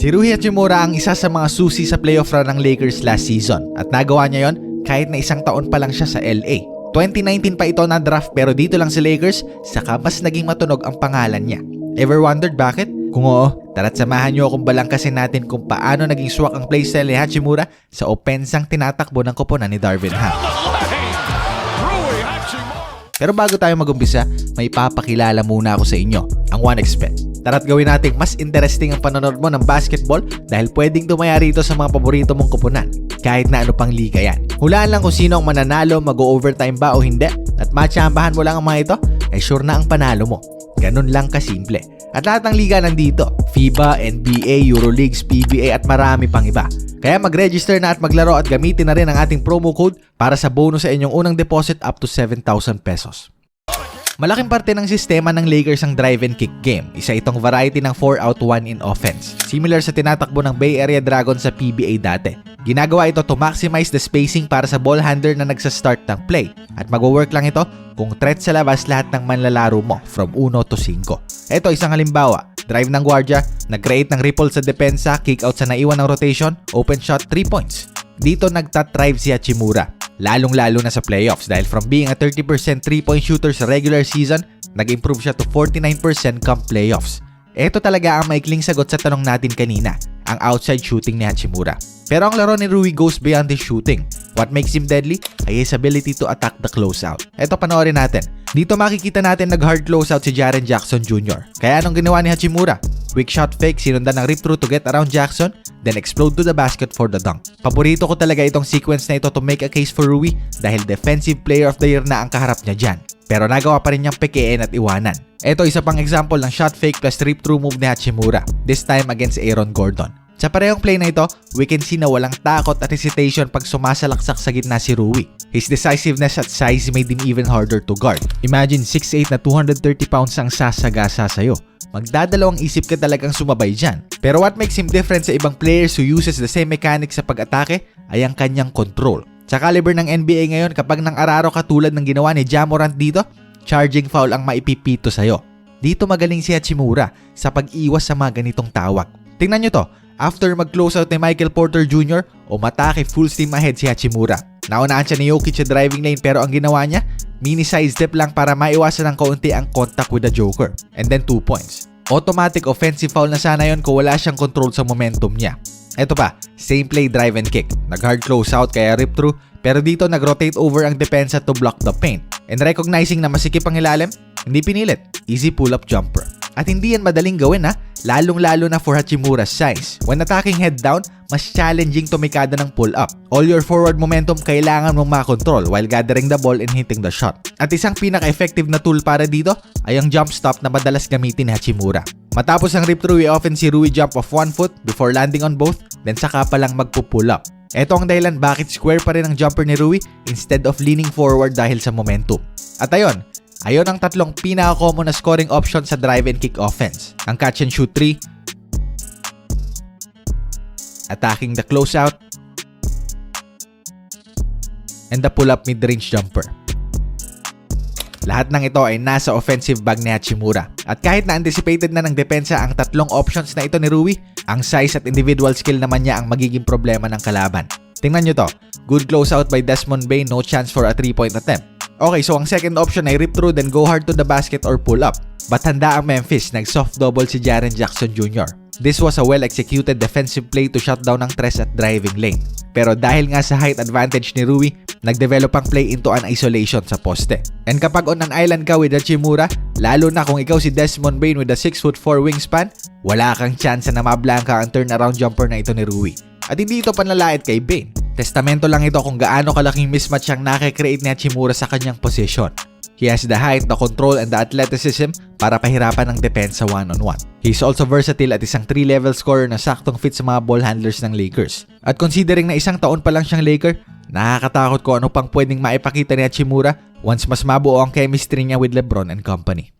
Si Rui Hachimura ang isa sa mga susi sa playoff run ng Lakers last season at nagawa niya yon kahit na isang taon pa lang siya sa LA. 2019 pa ito na draft pero dito lang sa Lakers, saka mas naging matunog ang pangalan niya. Ever wondered bakit? Kung oo, tara't samahan niyo akong balangkasin natin kung paano naging swak ang playstyle ni Hachimura sa opensang tinatakbo ng koponan ni Darvin Ham. Pero bago tayo magumpisa, may papakilala muna ako sa inyo, ang 1xBet. Tara't gawin nating mas interesting ang panonood mo ng basketball dahil pwedeng tumaya rito sa mga paborito mong koponan, kahit na ano pang liga yan. Hulaan lang kung sino ang mananalo, mag-overtime ba o hindi, at matsambahan mo lang ang mga ito, ay sure na ang panalo mo. Ganun lang kasimple. At lahat ng liga nandito, FIBA, NBA, Euroleagues, PBA at marami pang iba. Kaya mag-register na at maglaro at gamitin na rin ang ating promo code para sa bonus sa inyong unang deposit up to 7,000 pesos. Malaking parte ng sistema ng Lakers ang drive and kick game. Isa itong variety ng 4 out 1 in offense. Similar sa tinatakbo ng Bay Area Dragons sa PBA dati. Ginagawa ito to maximize the spacing para sa ball handler na nagsa-start ng play. At mag-work lang ito kung threat sa labas lahat ng manlalaro mo from 1 to 5. Ito isang halimbawa. Drive ng guardia, nag-create ng ripple sa depensa, kick out sa naiwan ng rotation, open shot 3 points. Dito nagtatrive si Hachimura. Lalong-lalo na sa playoffs dahil from being a 30% 3-point shooter sa regular season, nag-improve siya to 49% come playoffs. Ito talaga ang maikling sagot sa tanong natin kanina, ang outside shooting ni Hachimura. Pero ang laro ni Rui goes beyond his shooting. What makes him deadly ay his ability to attack the closeout. Ito panoorin natin. Dito makikita natin nag-hard closeout si Jaren Jackson Jr. Kaya anong ginawa ni Hachimura? Quick shot fake, sinundan ng rip through to get around Jackson, then explode to the basket for the dunk. Paborito ko talaga itong sequence na ito to make a case for Rui dahil defensive player of the year na ang kaharap niya dyan. Pero nagawa pa rin niyang pekein at iwanan. Ito isa pang example ng shot fake plus rip through move ni Hachimura, this time against Aaron Gordon. Sa parehong play na ito, we can see na walang takot at hesitation pag sumasalaksak sa gitna si Rui. His decisiveness at size made him even harder to guard. Imagine 6'8 na 230 pounds ang sasagasa sa'yo. Magdadalawang isip ka talagang sumabay dyan. Pero what makes him different sa ibang players who uses the same mechanics sa pag-atake ay ang kanyang control. Sa caliber ng NBA ngayon, kapag nang araro katulad ng ginawa ni Jamorant dito, charging foul ang maipipito sa'yo. Dito magaling si Hachimura sa pag-iwas sa mga ganitong tawag. Tingnan nyo to, after mag-close out ni Michael Porter Jr. o matake full steam ahead si Hachimura. Naunahan siya ni Jokic sa driving lane pero ang ginawa niya, mini side step lang para maiwasan ng kaunti ang contact with the Joker. And then 2 points. Automatic offensive foul na sana yon kung wala siyang control sa momentum niya. Eto pa, same play drive and kick. Nag-hard close out kaya rip through pero dito nag-rotate over ang depensa to block the paint. And recognizing na masikip ang ilalim, hindi pinilit. Easy pull-up jumper. At hindi yan madaling gawin ha, lalong-lalo na for Hachimura's size. When attacking head down, mas challenging tumikada ng pull-up. All your forward momentum kailangan mong makontrol while gathering the ball and hitting the shot. At isang pinaka-effective na tool para dito ay ang jump stop na madalas gamitin ni Hachimura. Matapos ang rip through, i-often si Rui jump off one foot before landing on both, then saka pa lang magpo-pull up. Ito ang dahilan bakit square pa rin ang jumper ni Rui instead of leaning forward dahil sa momentum. At ayon, Ayon ang tatlong pinaka-common na scoring option sa drive and kick offense. Ang catch and shoot 3, attacking the closeout, and the pull-up mid-range jumper. Lahat ng ito ay nasa offensive bag ni Hachimura. At kahit na anticipated na ng depensa ang tatlong options na ito ni Rui, ang size at individual skill naman niya ang magiging problema ng kalaban. Tingnan nyo to. Good closeout by Desmond Bain, no chance for a 3-point attempt. Okay, so ang second option ay rip through then go hard to the basket or pull up. But handa ang Memphis, nag-soft double si Jaren Jackson Jr. This was a well-executed defensive play to shut down ang tres at driving lane. Pero dahil nga sa height advantage ni Rui, nag-develop ang play into an isolation sa poste. And kapag on an island ka with Hachimura, lalo na kung ikaw si Desmond Bain with a 6'4 wingspan, wala kang chance na mablanka ang turnaround jumper na ito ni Rui. At hindi ito panlalait kay Bain. Testamento lang ito kung gaano kalaking mismatch ang nakikreate ni Hachimura sa kanyang posisyon. He has the height, the control, and the athleticism para pahirapan ng depensa one-on-one. He's also versatile at isang 3-level scorer na saktong fit sa mga ball handlers ng Lakers. At considering na isang taon pa lang siyang Laker, nakakatakot ko ano pang pwedeng maipakita ni Hachimura once mas mabuo ang chemistry niya with LeBron and company.